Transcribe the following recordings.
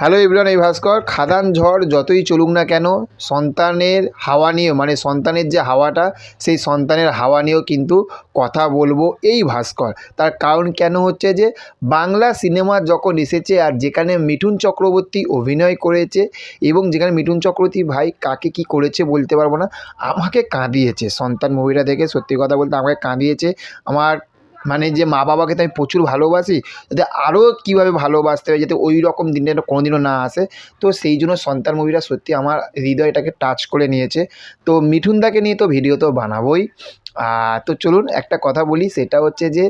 Hello ইবরান এই ভাস্কর খাদান ঝড় যতই চলুক না কেন, সন্তানের হাওয়া নিয়ে মানে সন্তানের যে হাওয়াটা, সেই সন্তানের হাওয়া নিয়েও কিন্তু কথা বলব এই ভাস্কর। তার কারণ কেন হচ্ছে যে, বাংলা সিনেমা যখন এসেছে আর যেখানে মিঠুন চক্রবর্তী অভিনয় করেছে এবং যেখানে মিঠুন চক্রবর্তী ভাই কাকে কি করেছে বলতে পারব না, আমাকে কাঁদিয়েছে। সন্তান মুভিটা দেখে সত্যি কথা বলতে আমাকে কাঁদিয়েছে। আমার মানে যে মা বাবাকে তো আমি প্রচুর ভালোবাসি, যাতে আরও কীভাবে ভালোবাসতে হবে যাতে ওই রকম দিনটা কোনোদিনও না আসে। তো সেই জন্য সন্তান মুভিটা সত্যি আমার হৃদয়টাকে টাচ করে নিয়েছে। তো মিঠুনদাকে নিয়ে তো ভিডিও তো বানাবোই। তো চলুন একটা কথা বলি, সেটা হচ্ছে যে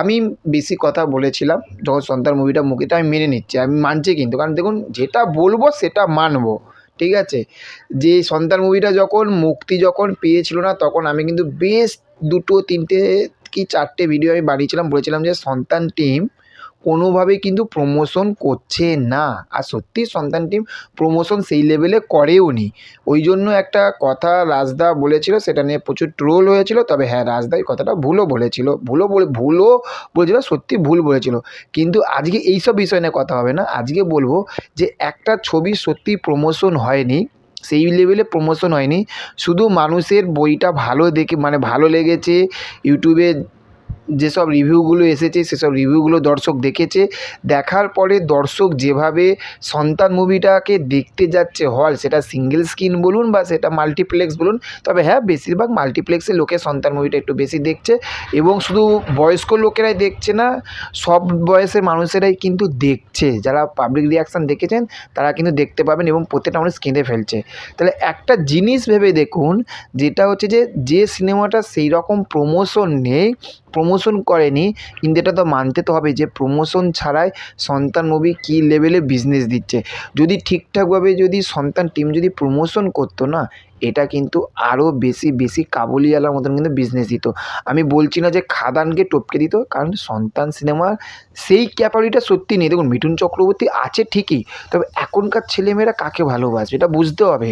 আমি বেশি কথা বলেছিলাম, যখন সন্তান মুভিটা মুখিটা আমি মেনে নিচ্ছি, আমি মানছি কিন্তু। কারণ দেখুন, যেটা বলব সেটা মানবো, ঠিক আছে? যে সন্তান মুভিটা যখন মুক্তি যখন পেয়েছিল না, তখন আমি কিন্তু বেশ দুটো, তিনটে কি চারটে ভিডিও আমি বানিয়েছিলাম, বলেছিলাম যে সন্তান টিম কোনোভাবেই কিন্তু প্রমোশন করছে না। আর সত্যি সন্তান টিম প্রমোশন সেই লেভেলে করেও নি। ওই জন্য একটা কথা রাজদা বলেছিল, সেটা নিয়ে প্রচুর ট্রোল হয়েছিল, তবে হ্যাঁ রাজদা এই কথাটা ভুলও বলেছিল। ভুলও বলে, ভুলও বলেছিল, সত্যি ভুল বলেছিল। কিন্তু আজকে এইসব বিষয় নিয়ে কথা হবে না। আজকে বলব যে একটা ছবি সত্যি প্রমোশন হয়নি। সেই লেভেলে প্রমোশন হয়নি। শুধু মানুষের বইটা ভালো দেখে মানে ভালো লেগেছে ইউটিউবে যেসব রিভিউগুলো এসেছে, সেসব রিভিউগুলো দর্শক দেখেছে। দেখার পরে দর্শক যেভাবে সন্তান মুভিটাকে দেখতে যাচ্ছে হল, সেটা সিঙ্গেল স্ক্রিন বলুন বা সেটা মাল্টিপ্লেক্স বলুন, তবে হ্যাঁ বেশিরভাগ মাল্টিপ্লেক্সে লোকে সন্তান মুভিটা একটু বেশি দেখছে এবং শুধু বয়স্ক লোকেরাই দেখছে না, সব বয়সের মানুষেরাই কিন্তু দেখছে। যারা পাবলিক রিয়াকশান দেখেছেন, তারা কিন্তু দেখতে পাবেন এবং প্রত্যেকটা মানুষ কেঁদে ফেলছে। তাহলে একটা জিনিস ভেবে দেখুন, যেটা হচ্ছে যে যে সিনেমাটা সেই রকম প্রমোশন নেই প্রমোশন করেনি। কিন্তু এটা তো মানতে তো হবে যে প্রমোশন ছাড়াই সন্তান মুভি কী লেভেলে বিজনেস দিচ্ছে। যদি ঠিকঠাকভাবে যদি সন্তান টিম যদি প্রমোশন করতো না, এটা কিন্তু আরও বেশি বেশি কাবুলিওয়ালার মতন কিন্তু বিজনেস দিত। আমি বলছি না যে খাদানকে টপকে দিত, কারণ সন্তান সিনেমার সেই ক্যাপাবিলিটা সত্যি নেই। দেখুন, মিঠুন চক্রবর্তী আছে ঠিকই, তবে এখনকার ছেলেমেয়েরা কাকে ভালোবাসবে? এটা বুঝতে হবে।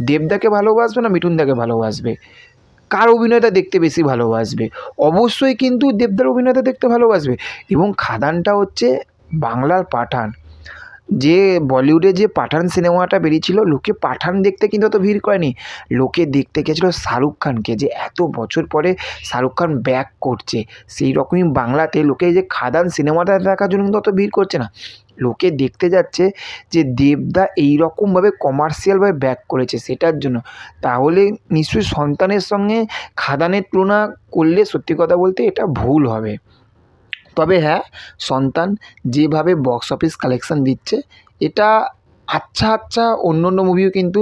দেবদাকে ভালোবাসবে না মিঠুনদাকে ভালোবাসবে? কার অভিনয়টা দেখতে বেশি ভালোবাসবে? অবশ্যই কিন্তু দেবদার অভিনয়টা দেখতে ভালোবাসবে। এবং খাদানটা হচ্ছে বাংলার পাঠান। যে বলিউডে যে পাঠান সিনেমাটা বেরিয়েছিল, লোকে পাঠান দেখতে কিন্তু অত ভিড় করেনি। লোকে দেখতে গেছিল শাহরুখ খানকে যে এত বছর পরে শাহরুখ খান ব্যাক করছে। সেই রকমই বাংলাতে লোকে যে খাদান সিনেমাটা দেখার জন্য কিন্তু অত ভিড় করছে না। লোকে দেখতে যাচ্ছে যে দেবদা এই রকমভাবে কমার্শিয়ালভাবে ব্যাক করেছে সেটার জন্য। তাহলে নিশ্চয়ই সন্তানের সঙ্গে খাদানের তুলনা করলে সত্যি কথা বলতে এটা ভুল হবে। তবে হ্যাঁ সন্তান যেভাবে বক্স অফিস কালেকশান দিচ্ছে, এটা আচ্ছা আচ্ছা অন্য অন্য মুভিও কিন্তু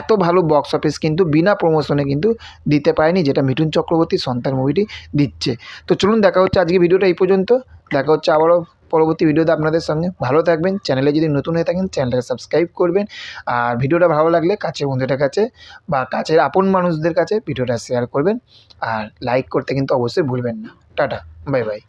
এত ভালো বক্স অফিস কিন্তু বিনা প্রমোশনে কিন্তু দিতে পারেনি, যেটা মিঠুন চক্রবর্তী সন্তান মুভিটি দিচ্ছে। তো চলুন দেখা হচ্ছে আজকে ভিডিওটা এই পর্যন্ত। দেখা হচ্ছে আবারও পরবর্তী ভিডিওতে আপনাদের সঙ্গে ভালো থাকবেন, চ্যানেলে যদি নতুন হয়ে থাকেন, চ্যানেলটাকে সাবস্ক্রাইব করবেন। আর ভিডিওটা ভালো লাগলে কাছের বন্ধুদের কাছে বা কাছের আপন মানুষদের কাছে ভিডিওটা শেয়ার করবেন। আর লাইক করতে কিন্তু অবশ্যই ভুলবেন না। Tata bye bye